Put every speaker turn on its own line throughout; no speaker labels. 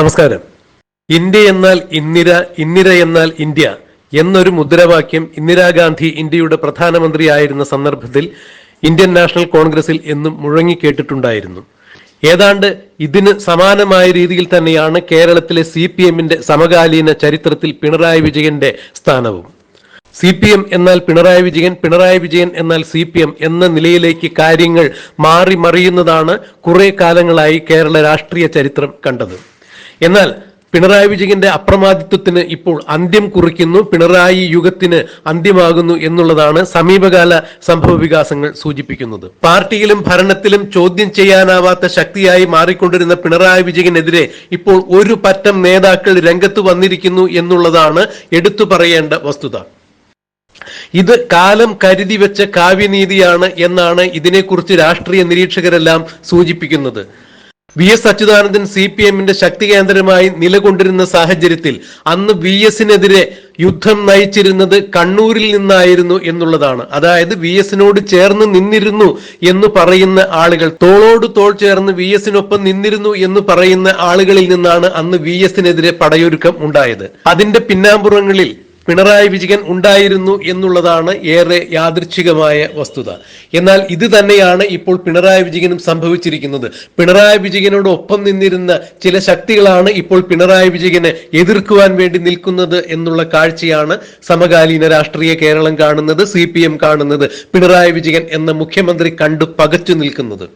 നമസ്കാരം. ഇന്ത്യ എന്നാൽ ഇന്ദിര ഇന്ദിര എന്നാൽ ഇന്ത്യ എന്നൊരു മുദ്രാവാക്യം ഇന്ദിരാഗാന്ധി ഇന്ത്യയുടെ പ്രധാനമന്ത്രിയായിരുന്ന സന്ദർഭത്തിൽ ഇന്ത്യൻ നാഷണൽ കോൺഗ്രസിൽ എന്നും മുഴങ്ങിക്കേട്ടിട്ടുണ്ടായിരുന്നു ഏതാണ്ട് ഇതിന് സമാനമായ രീതിയിൽ തന്നെയാണ് കേരളത്തിലെ സി പി എമ്മിന്റെ സമകാലീന ചരിത്രത്തിൽ പിണറായി വിജയന്റെ സ്ഥാനവും. സി പി എം എന്നാൽ പിണറായി വിജയൻ പിണറായി വിജയൻ എന്നാൽ സി പി എം എന്ന നിലയിലേക്ക് കാര്യങ്ങൾ മാറി മറിയുന്നതാണ് കുറെ കാലങ്ങളായി കേരള രാഷ്ട്രീയ ചരിത്രം കണ്ടത്. എന്നാൽ പിണറായി വിജയന്റെ അപ്രമാദിത്വത്തിന് ഇപ്പോൾ അന്ത്യം കുറിക്കുന്നു പിണറായി യുഗത്തിന് അന്ത്യമാകുന്നു എന്നുള്ളതാണ് സമീപകാല സംഭവ വികാസങ്ങൾ സൂചിപ്പിക്കുന്നത്. പാർട്ടിയിലും ഭരണത്തിലും ചോദ്യം ചെയ്യാനാവാത്ത ശക്തിയായി മാറിക്കൊണ്ടിരുന്ന പിണറായി വിജയനെതിരെ ഇപ്പോൾ ഒരു പറ്റം നേതാക്കൾ രംഗത്ത് വന്നിരിക്കുന്നു എന്നുള്ളതാണ് എടുത്തു പറയേണ്ട വസ്തുത. ഇത് കാലം കരുതി വെച്ച കാവ്യനീതിയാണ് എന്നാണ് ഇതിനെക്കുറിച്ച് രാഷ്ട്രീയ നിരീക്ഷകരെല്ലാം സൂചിപ്പിക്കുന്നത്. V S Achuthanandan C P എമ്മിന്റെ ശക്തി കേന്ദ്രമായി നിലകൊണ്ടിരുന്ന സാഹചര്യത്തിൽ അന്ന് വി എസിനെതിരെ യുദ്ധം നയിച്ചിരുന്നത് കണ്ണൂരിൽ നിന്നായിരുന്നു എന്നുള്ളതാണ്. അതായത് വി എസിനോട് ചേർന്ന് നിന്നിരുന്നു എന്ന് പറയുന്ന ആളുകൾ തോളോട് തോൾ ചേർന്ന് വി എസിനൊപ്പം നിന്നിരുന്നു എന്ന് പറയുന്ന ആളുകളിൽ നിന്നാണ് അന്ന് വി എസിനെതിരെ പടയൊരുക്കം ഉണ്ടായത്. അതിന്റെ പിന്നാമ്പുറങ്ങളിൽ പിണറായി വിജയൻ ഉണ്ടായിരുന്നു എന്നുള്ളതാണ് ഏറെ യാദൃച്ഛികമായ വസ്തുത. എന്നാൽ ഇത് തന്നെയാണ് ഇപ്പോൾ പിണറായി വിജയനും സംഭവിച്ചിരിക്കുന്നത്. പിണറായി വിജയനോട് ഒപ്പം നിന്നിരുന്ന ചില ശക്തികളാണ് ഇപ്പോൾ പിണറായി വിജയനെ എതിർക്കുവാൻ വേണ്ടി നിൽക്കുന്നത് എന്നുള്ള കാഴ്ചയാണ് സമകാലീന രാഷ്ട്രീയ കേരളം കാണുന്നത് സി കാണുന്നത് പിണറായി വിജയൻ എന്ന മുഖ്യമന്ത്രി കണ്ടു പകച്ചു നിൽക്കുന്നത്.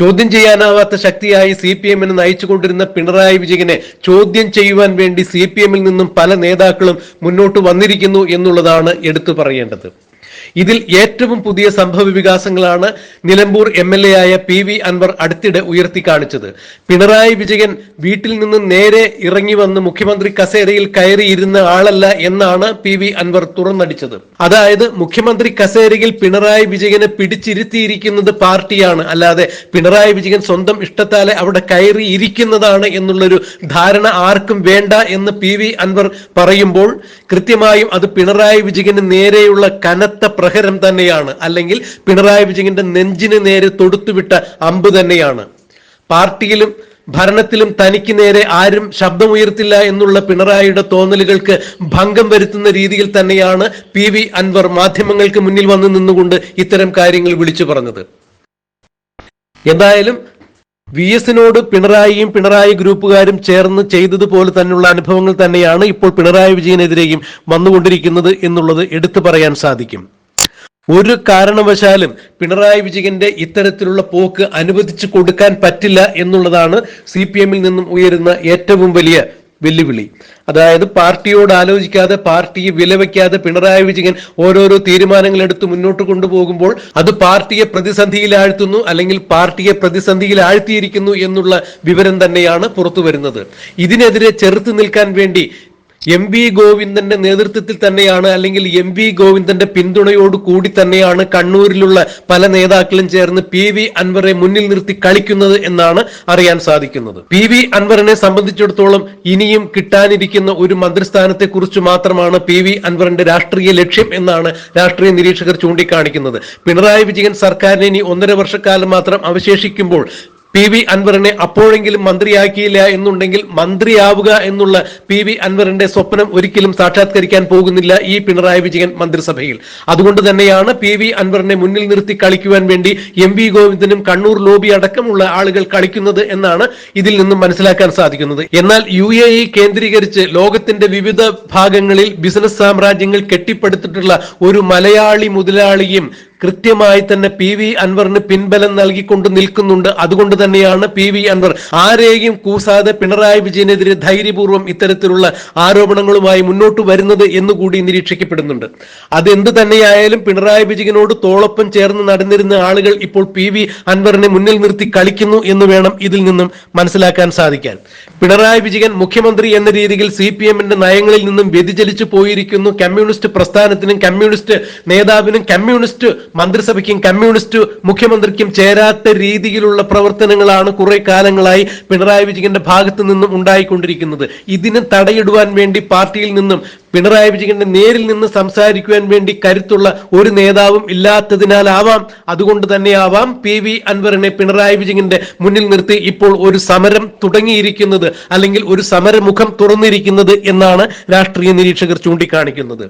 ചോദ്യം ചെയ്യാനാവാത്ത ശക്തിയായി സി പി എമ്മിനെ നയിച്ചുകൊണ്ടിരുന്ന പിണറായി വിജയനെ ചോദ്യം ചെയ്യുവാൻ വേണ്ടി സി പി എമ്മിൽ നിന്നും പല നേതാക്കളും മുന്നോട്ട് വന്നിരിക്കുന്നു എന്നുള്ളതാണ് എടുത്തു പറയേണ്ടത്. ഇതിൽ ഏറ്റവും പുതിയ സംഭവ വികാസങ്ങളാണ് നിലമ്പൂർ എം എൽ എ ആയ പി വി അൻവർ അടുത്തിടെ ഉയർത്തി കാണിച്ചത്. പിണറായി വിജയൻ വീട്ടിൽ നിന്ന് നേരെ ഇറങ്ങി വന്ന് മുഖ്യമന്ത്രി കസേരയിൽ കയറിയിരുന്ന ആളല്ല എന്നാണ് പി വി അൻവർ തുറന്നടിച്ചത്. അതായത് മുഖ്യമന്ത്രി കസേരയിൽ പിണറായി വിജയനെ പിടിച്ചിരുത്തിയിരിക്കുന്നത് പാർട്ടിയാണ്. അല്ലാതെ പിണറായി വിജയൻ സ്വന്തം ഇഷ്ടത്താലെ അവിടെ കയറി ഇരിക്കുന്നതാണ് എന്നുള്ളൊരു ധാരണ ആർക്കും വേണ്ട എന്ന് പി വി അൻവർ പറയുമ്പോൾ കൃത്യമായും അത് പിണറായി വിജയന് നേരെയുള്ള കനത്ത പ്രഹരം തന്നെയാണ്. അല്ലെങ്കിൽ പിണറായി വിജയന്റെ നെഞ്ചിന് നേരെ തൊടുത്തുവിട്ട അമ്പ് തന്നെയാണ്. പാർട്ടിയിലും ഭരണത്തിലും തനിക്ക് നേരെ ആരും ശബ്ദമുയർത്തില്ല എന്നുള്ള പിണറായിയുടെ തോന്നലുകൾക്ക് ഭംഗം വരുത്തുന്ന രീതിയിൽ തന്നെയാണ് പി വി അൻവർ മാധ്യമങ്ങൾക്ക് മുന്നിൽ വന്ന് നിന്നുകൊണ്ട് ഇത്തരം കാര്യങ്ങൾ വിളിച്ചു പറഞ്ഞത്. എന്തായാലും വി എസിനോട് പിണറായിയും പിണറായി ഗ്രൂപ്പുകാരും ചേർന്ന് ചെയ്തതുപോലെ തന്നെയുള്ള അനുഭവങ്ങൾ തന്നെയാണ് ഇപ്പോൾ പിണറായി വിജയനെതിരെയും വന്നുകൊണ്ടിരിക്കുന്നത് എന്നുള്ളത് എടുത്തു പറയാൻ സാധിക്കും. ഒരു കാരണവശാലും പിണറായി വിജയന്റെ ഇത്തരത്തിലുള്ള പോക്ക് അനുവദിച്ചു കൊടുക്കാൻ പറ്റില്ല എന്നുള്ളതാണ് സി പി എമ്മിൽ നിന്നും ഉയരുന്ന ഏറ്റവും വലിയ വെല്ലുവിളി. അതായത് പാർട്ടിയോട് ആലോചിക്കാതെ പാർട്ടിയെ വിലവയ്ക്കാതെ പിണറായി വിജയൻ ഓരോരോ തീരുമാനങ്ങൾ എടുത്ത് മുന്നോട്ട് കൊണ്ടുപോകുമ്പോൾ അത് പാർട്ടിയെ പ്രതിസന്ധിയിലാഴ്ത്തുന്നു അല്ലെങ്കിൽ പാർട്ടിയെ പ്രതിസന്ധിയിലാഴ്ത്തിയിരിക്കുന്നു എന്നുള്ള വിവരം തന്നെയാണ് പുറത്തു വരുന്നത് ഇതിനെതിരെ ചെറുത്തു നിൽക്കാൻ വേണ്ടി എം വി ഗോവിന്ദന്റെ നേതൃത്വത്തിൽ തന്നെയാണ് അല്ലെങ്കിൽ എം വി ഗോവിന്ദന്റെ പിന്തുണയോട് കൂടി തന്നെയാണ് കണ്ണൂരിലുള്ള പല നേതാക്കളും ചേർന്ന് പി വി അൻവറെ മുന്നിൽ നിർത്തി കളിക്കുന്നത് എന്നാണ് അറിയാൻ സാധിക്കുന്നത്. പി വി അൻവറിനെ സംബന്ധിച്ചിടത്തോളം ഇനിയും കിട്ടാനിരിക്കുന്ന ഒരു മന്ത്രിസ്ഥാനത്തെ കുറിച്ച് മാത്രമാണ് പി വി അൻവറിന്റെ രാഷ്ട്രീയ ലക്ഷ്യം എന്നാണ് രാഷ്ട്രീയ നിരീക്ഷകർ ചൂണ്ടിക്കാണിക്കുന്നത്. പിണറായി വിജയൻ സർക്കാരിന് ഇനി ഒന്നര വർഷക്കാലം മാത്രം അവശേഷിക്കുമ്പോൾ പി വി അൻവറിനെ അപ്പോഴെങ്കിലും മന്ത്രിയാക്കിയില്ല എന്നുണ്ടെങ്കിൽ മന്ത്രിയാവുക എന്നുള്ള പി വി അൻവറിന്റെ സ്വപ്നം ഒരിക്കലും സാക്ഷാത്കരിക്കാൻ പോകുന്നില്ല ഈ പിണറായി വിജയൻ മന്ത്രിസഭയിൽ. അതുകൊണ്ട് തന്നെയാണ് പി വി അൻവറിനെ മുന്നിൽ നിർത്തി കളിക്കുവാൻ വേണ്ടി എം വി ഗോവിന്ദനും കണ്ണൂർ ലോബി അടക്കമുള്ള ആളുകൾ കളിക്കുന്നത് എന്നാണ് ഇതിൽ നിന്നും മനസ്സിലാക്കാൻ സാധിക്കുന്നത്. എന്നാൽ യു എ ഇ കേന്ദ്രീകരിച്ച് ലോകത്തിന്റെ വിവിധ ഭാഗങ്ങളിൽ ബിസിനസ് സാമ്രാജ്യങ്ങൾ കെട്ടിപ്പടുത്തിട്ടുള്ള ഒരു മലയാളി മുതലാളിയും കൃത്യമായി തന്നെ പി വി അൻവറിന് പിൻബലം നൽകിക്കൊണ്ട് നിൽക്കുന്നുണ്ട്. അതുകൊണ്ട് തന്നെയാണ് പി വി അൻവർ ആരെയും കൂസാതെ പിണറായി വിജയനെതിരെ ധൈര്യപൂർവം ഇത്തരത്തിലുള്ള ആരോപണങ്ങളുമായി മുന്നോട്ട് വരുന്നത് എന്നുകൂടി നിരീക്ഷിക്കപ്പെടുന്നുണ്ട്. അതെന്ത് തന്നെയായാലും പിണറായി വിജയനോട് തോളൊപ്പം ചേർന്ന് നടന്നിരുന്ന ആളുകൾ ഇപ്പോൾ പി വി അൻവറിനെ മുന്നിൽ നിർത്തി കളിക്കുന്നു എന്ന് വേണം ഇതിൽ നിന്നും മനസ്സിലാക്കാൻ സാധിക്കാൻ. പിണറായി വിജയൻ മുഖ്യമന്ത്രി എന്ന രീതിയിൽ സി പി എമ്മിന്റെ നയങ്ങളിൽ നിന്നും വ്യതിചലിച്ചു പോയിരിക്കുന്നു. കമ്മ്യൂണിസ്റ്റ് പ്രസ്ഥാനത്തിനും കമ്മ്യൂണിസ്റ്റ് നേതാവിനും കമ്മ്യൂണിസ്റ്റ് മന്ത്രിസഭയ്ക്കും കമ്മ്യൂണിസ്റ്റ് മുഖ്യമന്ത്രിക്കും ചേരാത്ത രീതിയിലുള്ള പ്രവർത്തനങ്ങളാണ് കുറെ കാലങ്ങളായി പിണറായി വിജയന്റെ ഭാഗത്തു നിന്നും ഉണ്ടായിക്കൊണ്ടിരിക്കുന്നത്. ഇതിന് തടയിടുവാൻ വേണ്ടി പാർട്ടിയിൽ നിന്നും പിണറായി വിജയന്റെ നേരിൽ നിന്ന് സംസാരിക്കുവാൻ വേണ്ടി കരുത്തുള്ള ഒരു നേതാവും ഇല്ലാത്തതിനാലാവാം. അതുകൊണ്ട് തന്നെയാവാം പി വി അൻവറിനെ പിണറായി വിജയന്റെ മുന്നിൽ നിർത്തി ഇപ്പോൾ ഒരു സമരം തുടങ്ങിയിരിക്കുന്നത് അല്ലെങ്കിൽ ഒരു സമരമുഖം തുറന്നിരിക്കുന്നത് എന്നാണ് രാഷ്ട്രീയ നിരീക്ഷകർ ചൂണ്ടിക്കാണിക്കുന്നത്.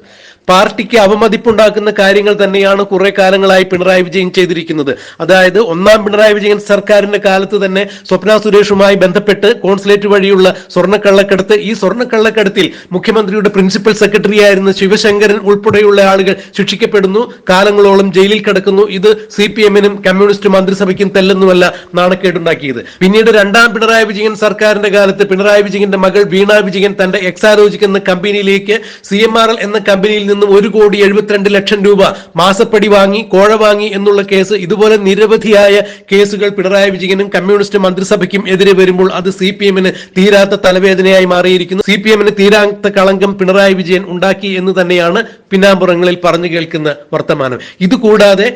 പാർട്ടിക്ക് അവമതിപ്പുണ്ടാക്കുന്ന കാര്യങ്ങൾ തന്നെയാണ് കുറെ കാലങ്ങളായി പിണറായി വിജയൻ ചെയ്തിരിക്കുന്നത്. അതായത് ഒന്നാം പിണറായി വിജയൻ സർക്കാരിന്റെ കാലത്ത് തന്നെ സ്വപ്ന സുരേഷുമായി ബന്ധപ്പെട്ട് കോൺസുലേറ്റ് വഴിയുള്ള സ്വർണക്കള്ളക്കടത്ത് ഈ സ്വർണക്കള്ളക്കടത്തിൽ മുഖ്യമന്ത്രിയുടെ പ്രിൻസിപ്പൽ സെക്രട്ടറി ആയിരുന്ന ശിവശങ്കരൻ ഉൾപ്പെടെയുള്ള ആളുകൾ ശിക്ഷിക്കപ്പെടുന്നു. കാലങ്ങളോളം ജയിലിൽ കിടക്കുന്നു. ഇത് സി പി എമ്മിനും കമ്മ്യൂണിസ്റ്റ് മന്ത്രിസഭയ്ക്കും തെല്ലെന്നുമല്ല നാണക്കേടുണ്ടാക്കിയത്. പിന്നീട് രണ്ടാം പിണറായി വിജയൻ സർക്കാരിന്റെ കാലത്ത് പിണറായി വിജയന്റെ മകൾ വീണ വിജയൻ തന്റെ എക്സാലോജിക് എന്ന കമ്പനിയിലേക്ക് സി എം ആർ എൽ എന്ന കമ്പനിയിൽ നിന്നും ഒരു കോടി എഴുപത്തിരണ്ട് ലക്ഷം രൂപ മാസപ്പടി വാങ്ങി കോഴ വാങ്ങി എന്നുള്ള കേസ് ഇതുപോലെ നിരവധിയായ കേസുകൾ പിണറായി വിജയനും കമ്മ്യൂണിസ്റ്റ് മന്ത്രിസഭയ്ക്കും എതിരെ വരുമ്പോൾ അത് സി പി എമ്മിന് തീരാത്ത തലവേദനയായി മാറിയിരിക്കുന്നു. സി പി എമ്മിന് തീരാത്ത കളങ്കം പിണറായി വിജയൻ ഉണ്ടാക്കി എന്ന് തന്നെയാണ് പിന്നാമ്പുറങ്ങളിൽ പറഞ്ഞു കേൾക്കുന്ന വർത്തമാനം. ഇതുകൂടാതെ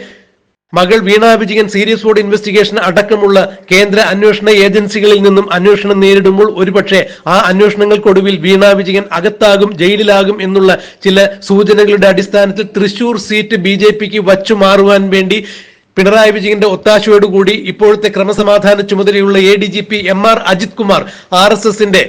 മകൾ Veena Vijayan serious board investigation അടക്കമുള്ള കേന്ദ്ര അന്വേഷണ ഏജൻസികളിൽ നിന്നും അന്വേഷണം നേരിടുമ്പോൾ ഒരുപക്ഷെ ആ അന്വേഷണങ്ങൾക്കൊടുവിൽ വീണ വിജയൻ അകത്താകും ജയിലിലാകും എന്നുള്ള ചില സൂചനകളുടെ അടിസ്ഥാനത്തിൽ തൃശൂർ സീറ്റ് ബി ജെ പിക്ക് വച്ചു മാറുവാൻ വേണ്ടി പിണറായി വിജയന്റെ ഒത്താശയോടുകൂടി ഇപ്പോഴത്തെ ക്രമസമാധാന ചുമതലയുള്ള A D G P M R Ajith Kumar R S എസിന്റെ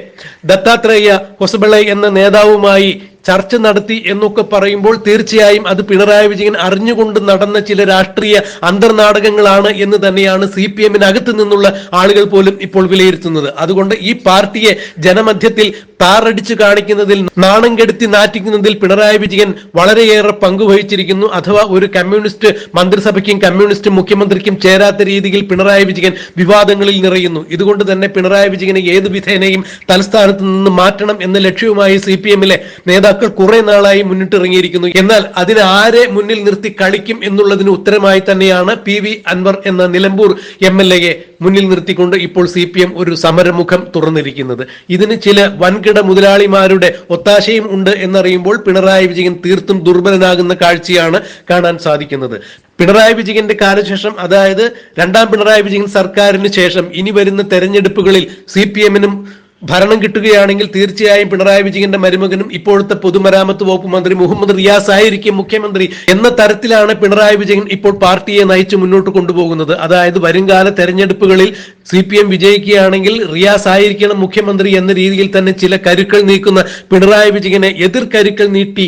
ദത്താത്രേയ ഹൊസബിളൈ എന്ന നേതാവുമായി ചർച്ച നടത്തി എന്നൊക്കെ പറയുമ്പോൾ തീർച്ചയായും അത് പിണറായി വിജയൻ അറിഞ്ഞുകൊണ്ട് നടന്ന ചില രാഷ്ട്രീയ അന്തർനാടകങ്ങളാണ് എന്ന് തന്നെയാണ് സി പി എമ്മിനകത്ത് നിന്നുള്ള ആളുകൾ പോലും ഇപ്പോൾ വിലയിരുത്തുന്നത്. അതുകൊണ്ട് ഈ പാർട്ടിയെ ജനമധ്യത്തിൽ താറടിച്ചു കാണിക്കുന്നതിൽ നാണം കെടുത്തി നാറ്റിക്കുന്നതിൽ പിണറായി വിജയൻ വളരെയേറെ പങ്കുവഹിച്ചിരിക്കുന്നു. അഥവാ ഒരു കമ്മ്യൂണിസ്റ്റ് മന്ത്രിസഭയ്ക്കും കമ്മ്യൂണിസ്റ്റ് മുഖ്യമന്ത്രിക്കും ചേരാത്ത രീതിയിൽ പിണറായി വിജയൻ വിവാദങ്ങളിൽ നിറയുന്നു. ഇതുകൊണ്ട് തന്നെ പിണറായി വിജയനെ ഏത് വിധേനയും തലസ്ഥാനത്ത് നിന്ന് മാറ്റണം എന്ന ലക്ഷ്യവുമായി സി പി എമ്മിലെ നേതാക്കൾ കുറെ നാളായി മുന്നിട്ടിറങ്ങിയിരിക്കുന്നു. എന്നാൽ അതിന് ആരെ മുന്നിൽ നിർത്തി കളിക്കും എന്നുള്ളതിന് ഉത്തരമായി തന്നെയാണ് പി വി അൻവർ എന്ന നിലമ്പൂർ എം എൽ എയെ മുന്നിൽ നിർത്തിക്കൊണ്ട് ഇപ്പോൾ സി പി എം ഒരു സമരമുഖം തുറന്നിരിക്കുന്നത്. ഇതിന് ചില വൻകിട മുതലാളിമാരുടെ ഒത്താശയും ഉണ്ട് എന്നറിയുമ്പോൾ പിണറായി വിജയൻ തീർത്തും ദുർബലനാകുന്ന കാഴ്ചയാണ് കാണാൻ സാധിക്കുന്നത്. പിണറായി വിജയന്റെ കാലശേഷം അതായത് രണ്ടാം പിണറായി വിജയൻ സർക്കാരിന് ശേഷം ഇനി വരുന്ന തെരഞ്ഞെടുപ്പുകളിൽ സി പി എമ്മിനും ഭരണം കിട്ടുകയാണെങ്കിൽ തീർച്ചയായും പിണറായി വിജയന്റെ മരുമകനും ഇപ്പോഴത്തെ പൊതുമരാമത്ത് വകുപ്പ് മന്ത്രി മുഹമ്മദ് റിയാസ് ആയിരിക്കും മുഖ്യമന്ത്രി എന്ന തരത്തിലാണ് പിണറായി വിജയൻ ഇപ്പോൾ പാർട്ടിയെ നയിച്ച് മുന്നോട്ട് കൊണ്ടുപോകുന്നത്. അതായത് വരുംകാല തെരഞ്ഞെടുപ്പുകളിൽ സി പി എം വിജയിക്കുകയാണെങ്കിൽ റിയാസ് ആയിരിക്കണം മുഖ്യമന്ത്രി എന്ന രീതിയിൽ തന്നെ ചില കരുക്കൾ നീക്കുന്ന പിണറായി വിജയനെ എതിർ കരുക്കൾ നീട്ടി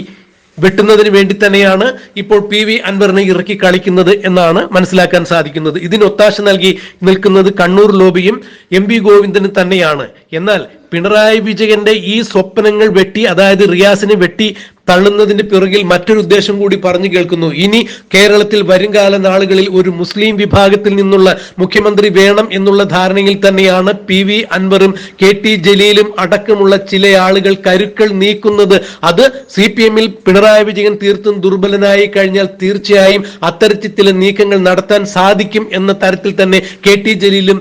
വെട്ടുന്നതിന് വേണ്ടി തന്നെയാണ് ഇപ്പോൾ പി വി അൻവറിനെ ഇറക്കി കളിക്കുന്നത് എന്നാണ് മനസ്സിലാക്കാൻ സാധിക്കുന്നത്. ഇതിന് ഒത്താശ നൽകി നിൽക്കുന്നത് കണ്ണൂർ ലോബിയും എം പി ഗോവിന്ദനും തന്നെയാണ്. എന്നാൽ പിണറായി വിജയന്റെ ഈ സ്വപ്നങ്ങൾ വെട്ടി അതായത് റിയാസിനെ വെട്ടി തള്ളുന്നതിന് പിറകിൽ മറ്റൊരു ഉദ്ദേശം കൂടി പറഞ്ഞു കേൾക്കുന്നു. ഇനി കേരളത്തിൽ വരുംകാല നാളുകളിൽ ഒരു മുസ്ലിം വിഭാഗത്തിൽ നിന്നുള്ള മുഖ്യമന്ത്രി വേണം എന്നുള്ള ധാരണയിൽ തന്നെയാണ് പി വി അൻവറും കെ ടി ജലീലും അടക്കമുള്ള ചില ആളുകൾ കരുക്കൾ നീക്കുന്നത്. അത് സി പി എമ്മിൽ പിണറായി വിജയൻ തീർത്തും ദുർബലനായി കഴിഞ്ഞാൽ തീർച്ചയായും അത്തരത്തിൽ നീക്കങ്ങൾ നടത്താൻ സാധിക്കും എന്ന തരത്തിൽ തന്നെ കെ ടി ജലീലും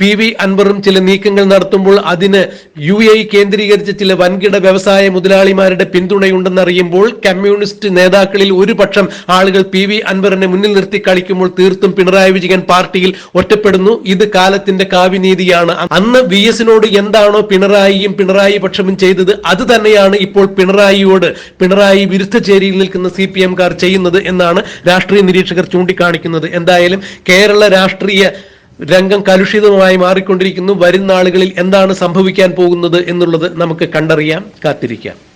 പി വി അൻവറും ചില നീക്കങ്ങൾ നടത്തുമ്പോൾ അതിന് യു എ കേന്ദ്രീകരിച്ച ചില വൻകിട വ്യവസായ മുതലാളിമാരുടെ പിന്തുണയുണ്ടെന്നറിയുമ്പോൾ കമ്മ്യൂണിസ്റ്റ് നേതാക്കളിൽ ഒരു പക്ഷം ആളുകൾ പി വി അൻവറിനെ മുന്നിൽ നിർത്തി കളിക്കുമ്പോൾ തീർത്തും പിണറായി വിജയൻ പാർട്ടിയിൽ ഒറ്റപ്പെടുന്നു. ഇത് കാലത്തിന്റെ കാവ്യനീതിയാണ്. അന്ന് വി എസിനോട് എന്താണോ പിണറായിയും പിണറായി പക്ഷവും ചെയ്തത് അത് തന്നെയാണ് ഇപ്പോൾ പിണറായിയോട് പിണറായി വിരുദ്ധ ചേരിയിൽ നിൽക്കുന്ന സി പി എംകാർ ചെയ്യുന്നത് എന്നാണ് രാഷ്ട്രീയ നിരീക്ഷകർ ചൂണ്ടിക്കാണിക്കുന്നത്. എന്തായാലും കേരള രാഷ്ട്രീയ രംഗം കലുഷിതമായി മാറിക്കൊണ്ടിരിക്കുന്നു. വരും നാളുകളിൽ എന്താണ് സംഭവിക്കാൻ പോകുന്നത് എന്നുള്ളത് നമുക്ക് കണ്ടറിയാം കാത്തിരിക്കാം.